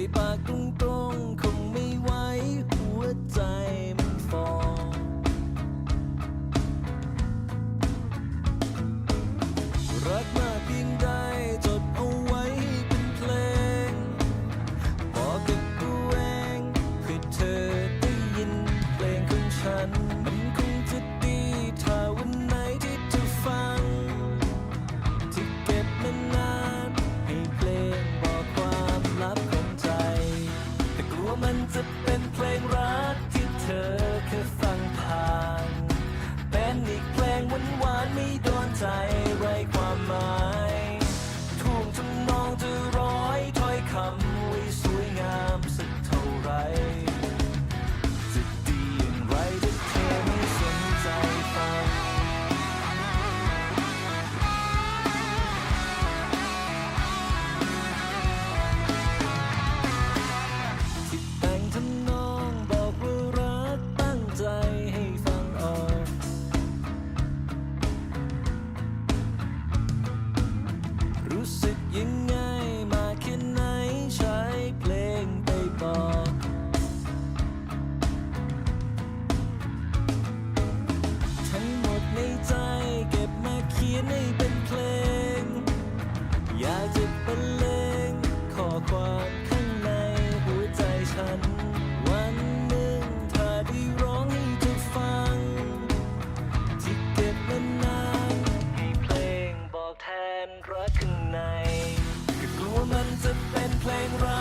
ยปากตรงๆคงไม่ไหวหัวใจ จะเป็นเพลงรักที่เธอเคยฟังผ่าน เป็นอีกเพลงหวานๆไม่โดนใจ Lines up and playing right.